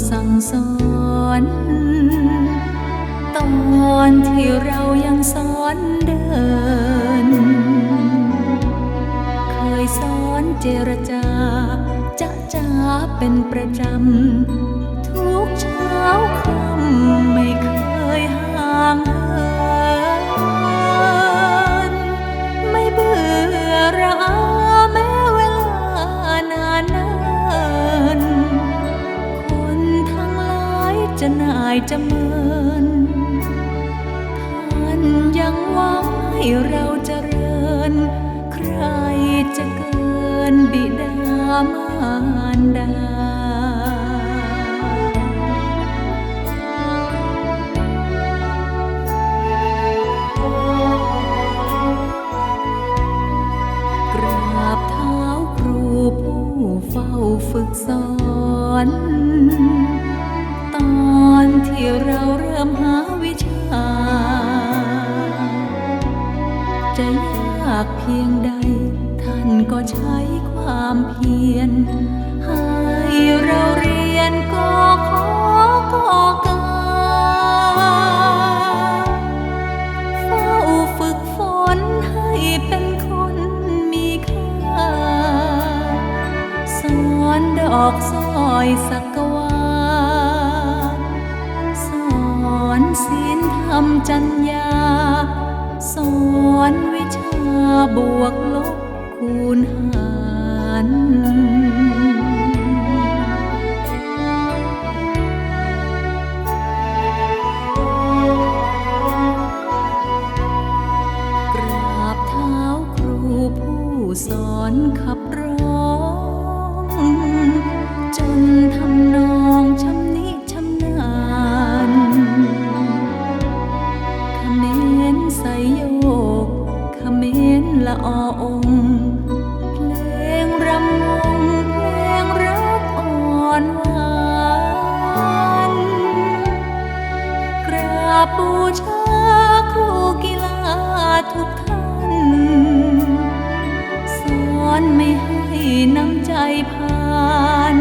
สอนตอนที่เรายังสอนเดิน เคยสอนเจรจา จะจาเป็นประจำ ทุกเช้าค่ำไม่เคยห่าง จะเมินท่านยังหวังให้เราเจริญ ใครจะเกินบิดามารดากราบเท้าครูผู้เฝ้าฝึกสอน เราเริ่มหาวิชา จะยากเพียงใด ท่านก็ใช้ความเพียร ให้เราเรียนก็ขอกอกาเฝ้าฝึกฝนให้เป็นคนมีค่า สอนดอกสอยสักว ศีลธรรมจัญญา สอนวิชาบวกลบคูณหารกราบเท้าครูผู้สอนขับร้ ใสโยกเขมรละอองเพลงรำวงเพลงรักอ่อนหวานกราบบูชาครูกีฬาทุกท่านสอนไม่ให้น้ำใจผ่าน